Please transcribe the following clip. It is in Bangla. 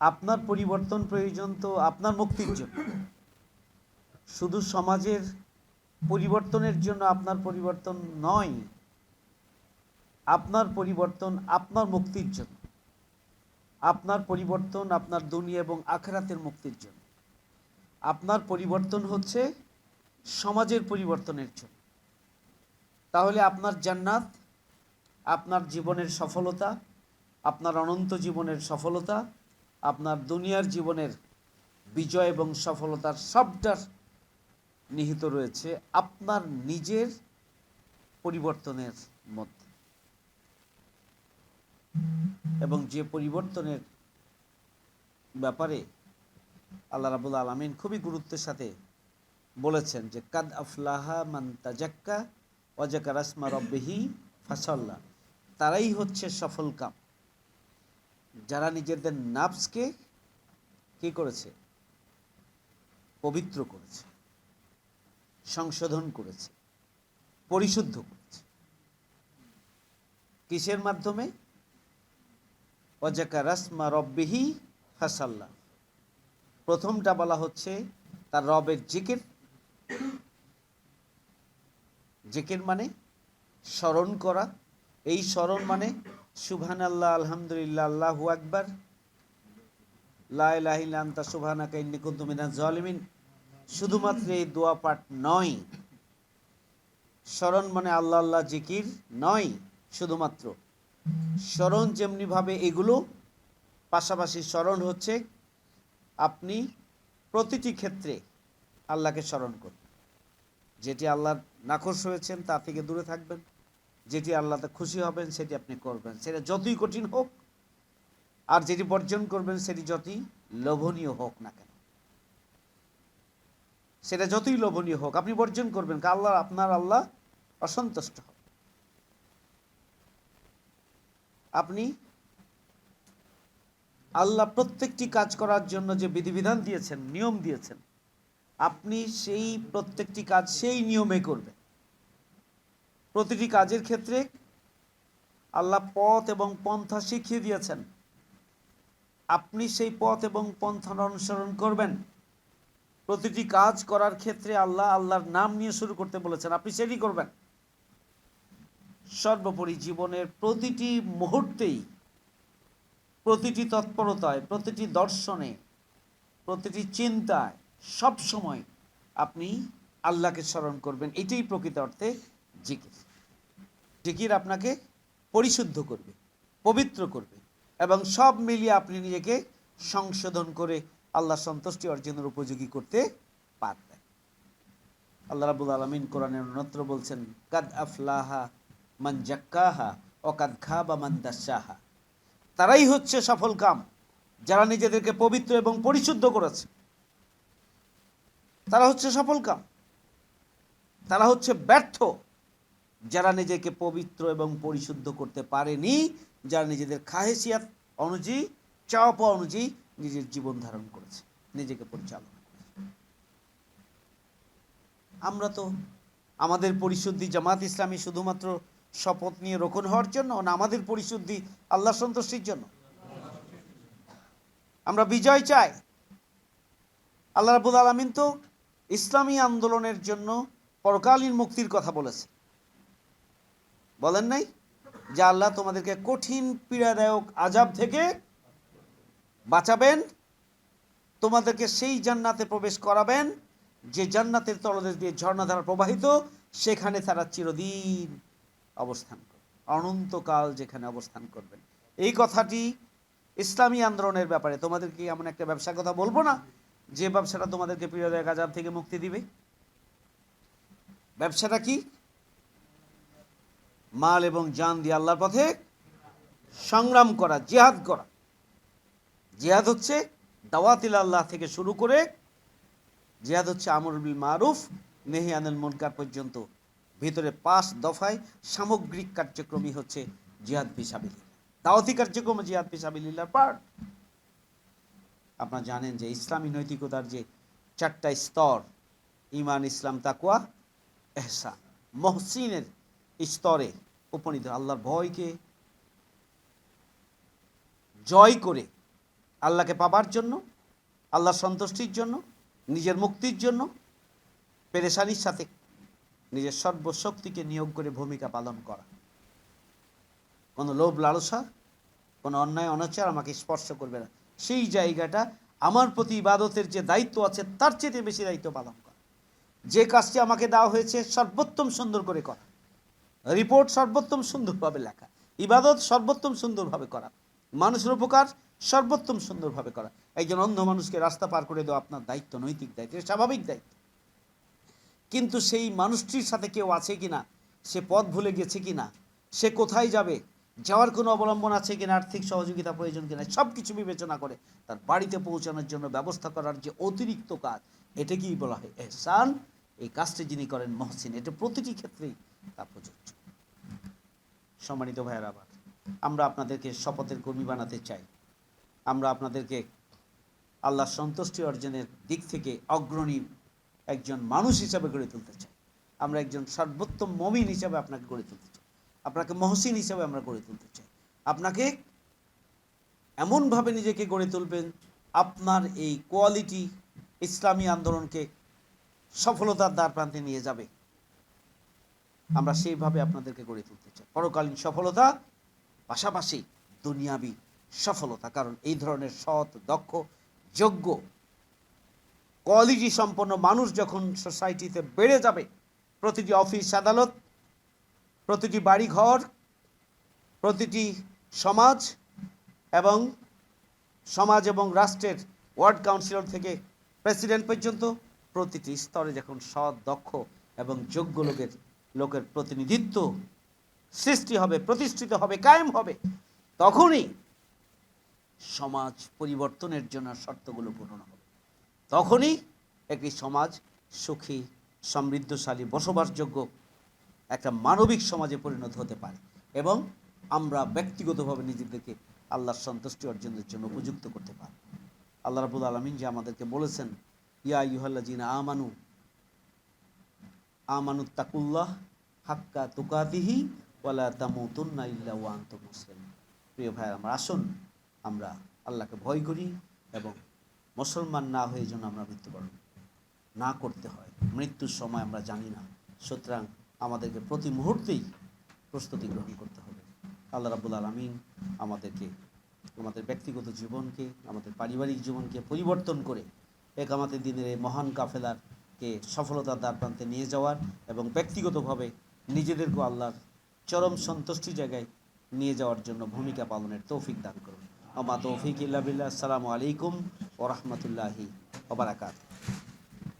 আপনার পরিবর্তন প্রয়োজন তো আপনার মুক্তির জন্য। শুধু সমাজের পরিবর্তনের জন্য আপনার পরিবর্তন নয়, আপনার পরিবর্তন আপনার মুক্তির জন্য। আপনার পরিবর্তন আপনার দুনিয়া এবং আখেরাতের মুক্তির জন্য। আপনার পরিবর্তন হচ্ছে সমাজের পরিবর্তনের জন্য। তাহলে আপনার জান্নাত, আপনার জীবনের সফলতা, আপনার অনন্ত জীবনের সফলতা আপনার দুনিয়ার জীবনের বিজয় এবং সফলতার সবটার নিহিত রয়েছে আপনার নিজের পরিবর্তনের মধ্যে। এবং যে পরিবর্তনের ব্যাপারে আল্লাহ রাবুল আলমিন খুবই গুরুত্বের সাথে বলেছেন যে, কাদ আফলাহা মান তাজাক্কা অজাকা রাসমা রব্বেহি ফাসাল্লাহ তারাই হচ্ছে সফল কাম। যারা নিজেদের নাফসকে কি করেছে? পবিত্র করেছে, সংশোধন করেছে, পরিশুদ্ধ করেছে। কিসের মাধ্যমে? অজাকা রাসমা রব্বিহি ফাসাল্লাহ প্রথমটা বলা হচ্ছে তার রবের জিকির। জিকির মানে স্মরণ করা। এই স্মরণ মানে সুবহান আল্লাহ আলহামদুলিল্লাহ, আল্লাহু আকবার। লাইলাহিল্লান্তা সুবহানাকা ইন্নী কুনতু মিনাজ জালিমিন। শুধুমাত্র এই দোয়া পাঠ নয়, স্মরণ মানে আল্লাহ আল্লাহ জিকির নয়, শুধুমাত্র। স্মরণ যেমনিভাবে এগুলো, পাশাপাশি স্মরণ হচ্ছে আপনি প্রতিটি ক্ষেত্রে আল্লাহকে স্মরণ করবেন যেটি আল্লাহর নাখোশ হয়েছেন, তা থেকে দূরে থাকবেন। যেটি আল্লাহতে খুশি হবেন, সেটি আপনি করবেন। সেটা যতই কঠিন হোক, আর যেটি বর্জন করবেন, সেটি যতই লোভনীয় হোক না কেন। সেটা যতই লোভনীয় হোক, আপনি বর্জন করবেন আল্লাহ, আপনার আল্লাহ অসন্তুষ্ট। হবে আপনি আল্লাহ প্রত্যেকটি কাজ করার জন্য যে বিধিবিধান দিয়েছেন, নিয়ম দিয়েছেন, আপনি সেই প্রত্যেকটি কাজ সেই নিয়মে করবেন। প্রতিটি কাজের ক্ষেত্রে আল্লাহ পথ এবং পন্থা শিখিয়ে দিয়েছেন। আপনি সেই পথ এবং পন্থা অনুসরণ করবেন। প্রতিটি কাজ করার ক্ষেত্রে আল্লাহ আল্লাহর নাম নিয়ে শুরু করতে বলেছেন। আপনি সেটি করবেন। সর্বোপরি জীবনের প্রতিটি মুহূর্তেই, প্রতিটি তৎপরতায়, প্রতিটি দর্শনে, প্রতিটি চিন্তায় সব সময় আপনি আল্লাহকে স্মরণ করবেন। এটাই প্রকৃত অর্থে জিকির। জিকির আপনাকে পরিশুদ্ধ করবে, পবিত্র করবে এবং সব মিলিয়ে আপনি নিজেকে সংশোধন করে আল্লাহ সন্তুষ্টি অর্জনের উপযোগী করতে পারবেন। আল্লাহ রাবুল আলমিন কোরআনের অন্যত্র বলছেন, কাদ আফলাহা মান জাক্কাহা অকাদ খা বা মান দাসাহা। তারাই হচ্ছে সফল কাম, যারা নিজেদেরকে পবিত্র এবং পরিশুদ্ধ করেছে। তারা হচ্ছে সফল কাম। তারা হচ্ছে ব্যর্থ যারা নিজেকে পবিত্র এবং পরিশুদ্ধ করতে পারেনি, যারা নিজেদের খাহেসিয়াত অনুযায়ী চাওয়া পাওয়া অনুযায়ী নিজের জীবন ধারণ করেছে, নিজেকে পরিচালনা আমরা তো আমাদের পরিশুদ্ধি জামাত ইসলামী শুধুমাত্র শপথ নিয়ে রোকন হওয়ার জন্য না, আমাদের পরিশুদ্ধি আল্লাহ সন্তুষ্টির জন্য। আমরা বিজয় চাই। আল্লাহ রাবুল আলমিন তো ইসলামী আন্দোলনের জন্য পরকালীন মুক্তির কথা বলেছে। বলেন নাই যে আল্লাহ তোমাদেরকে কঠিন পীড়াদায়ক আজাব থেকে বাঁচাবেন, তোমাদেরকে সেই জান্নাতে প্রবেশ করাবেন, যে জান্নাতের তলদেশ দিয়ে ঝর্ণাধারা প্রবাহিত, সেখানে তারা চিরদিন অবস্থান করবে, অনন্তকাল যেখানে অবস্থান করবেন এই কথাটি ইসলামী আন্দোলনের ব্যাপারে তোমাদেরকে এমন একটা ব্যবসার কথা বলব না, যে ব্যবসাটা তোমাদেরকে পীড়াদায়ক আজাব থেকে মুক্তি দিবে? ব্যবসাটা কি? মাল এবং জান দিয়ে আল্লাহর পথে সংগ্রাম করা, জিহাদ করা। জিহাদ হচ্ছে দাওয়াতিল আল্লাহ থেকে শুরু করে, জিহাদ হচ্ছে আমর বিল মারুফ, নেহি আনিল মুনকার পর্যন্ত। ভিতরে পাঁচ দফায় সামগ্রিক কার্যক্রমই হচ্ছে জিহাদ ফিসাবিল্লাহ। দাওয়াতি কার্যক্রম জিহাদ ফিসাবিল্লাহর পার্ট। আপনারা জানেন যে ইসলামী নৈতিকতার যে চারটা স্তর ইমান ইসলাম তাকুয়া এহসান। মহসিনের স্তরে উপনীত আল্লাহর ভয়কে জয় করে আল্লাহকে পাবার জন্য, আল্লাহর সন্তুষ্টির জন্য, নিজের মুক্তির জন্য পেরেশানির সাথে নিজের সর্বশক্তিকে নিয়োগ করে ভূমিকা পালন করা। কোনো লোভ, লালসা, কোনো অন্যায়, অনাচার আমাকে স্পর্শ করবে না। সেই জায়গাটা আমার প্রতি ইবাদতের যে দায়িত্ব আছে, তার চেয়ে বেশি দায়িত্ব পালন করা। যে কাজটি আমাকে দেওয়া হয়েছে, সর্বোত্তম সুন্দর করে করা। রিপোর্ট সর্বোত্তম সুন্দরভাবে লেখা। ইবাদত সর্বোত্তম সুন্দরভাবে করা। মানুষের উপকার সর্বোত্তম সুন্দরভাবে করা। একজন অন্ধ মানুষকে রাস্তা পার করে দেওয়া আপনার দায়িত্ব, নৈতিক দায়িত্ব স্বাভাবিক দায়িত্ব। কিন্তু সেই মানুষটির সাথে কেউ আছে কিনা, সে পথ ভুলে গেছে কিনা, সে কোথায় যাবে, যাওয়ার কোনো অবলম্বন আছে কিনা, আর্থিক সহযোগিতা প্রয়োজন কিনা সব কিছু বিবেচনা করে তার বাড়িতে পৌঁছানোর জন্য ব্যবস্থা করার যে অতিরিক্ত কাজ, এটাকেই বলা হয় এহসান। এই কাজটি যিনি করেন মহসিন, এটা প্রতিটি ক্ষেত্রেই তা প্রযোজ্য। সম্মানিত ভাইয়ের, আবার আমরা আপনাদেরকে শপথের কর্মী বানাতে চাই। আমরা আপনাদেরকে আল্লাহর সন্তুষ্টি অর্জনের দিক থেকে অগ্রণী একজন মানুষ হিসাবে গড়ে তুলতে চাই। আমরা একজন সর্বোত্তম মমিন হিসাবে আপনাকে গড়ে তুলতে চাই। আপনাকে মহসিন হিসাবে আমরা গড়ে তুলতে চাই। আপনাকে এমনভাবে নিজেকে গড়ে তুলবেন, আপনার এই কোয়ালিটি ইসলামী আন্দোলনকে সফলতার দ্বার প্রান্তে নিয়ে যাবে। আমরা সেইভাবে আপনাদেরকে গড়ে তুলতে চাই। পরকালীন সফলতা, পাশাপাশি দুনিয়াবি সফলতা। কারণ এই ধরনের সৎ, দক্ষ, যোগ্য কোয়ালিটি সম্পন্ন মানুষ যখন সোসাইটিতে বেড়ে যাবে, প্রতিটি অফিস আদালত, প্রতিটি বাড়িঘর, প্রতিটি সমাজ এবং সমাজ এবং রাষ্ট্রের ওয়ার্ড কাউন্সিলর থেকে প্রেসিডেন্ট পর্যন্ত প্রতিটি স্তরে যখন সৎ, দক্ষ এবং যোগ্য লোকের লোকের প্রতিনিধিত্ব সৃষ্টি হবে, প্রতিষ্ঠিত হবে, কায়েম হবে, তখনই সমাজ পরিবর্তনের জন্য শর্তগুলো পূরণ হবে। তখনই একটি সমাজ সুখী, সমৃদ্ধশালী, বসবাসযোগ্য একটা মানবিক সমাজে পরিণত হতে পারে এবং আমরা ব্যক্তিগতভাবে নিজেদেরকে আল্লাহর সন্তুষ্টি অর্জনের জন্য উপযুক্ত করতে পারি আল্লাহ রাবুল আলমিন যে আমাদেরকে বলেছেন, ইয়া ইউহাল্লা জিনা আমানু আমানু তাকুল্লাহ হাক্কা তুকাতিহি ওয়ালা তামুতুন্না ইল্লা ওয়া আনতুম মুসলিম। প্রিয় ভাই আমরা আসুন, আমরা আল্লাহকে ভয় করি এবং মুসলমান না হয়ে যেন আমরা মৃত্যুবরণ না করতে হয়। মৃত্যুর সময় আমরা জানি না। সুতরাং আমাদেরকে প্রতি মুহূর্তেই প্রস্তুতি গ্রহণ করতে হবে। আল্লাহ রাবুল আলমিন আমাদেরকে, আমাদের ব্যক্তিগত জীবনকে, আমাদের পারিবারিক জীবনকে পরিবর্তন করে একামাতের দিনের এই মহান কাফেলারকে সফলতার দ্বার প্রান্তে নিয়ে যাওয়ার এবং ব্যক্তিগতভাবে নিজেদেরকে আল্লাহর চরম সন্তুষ্টি জায়গায় নিয়ে যাওয়ার জন্য ভূমিকা পালনের তৌফিক দান করুন। আমা তৌফিক ইল্লা বিল্লাহ। আসসালামু আলাইকুম ও রহমতুল্লাহি ওবরাকাত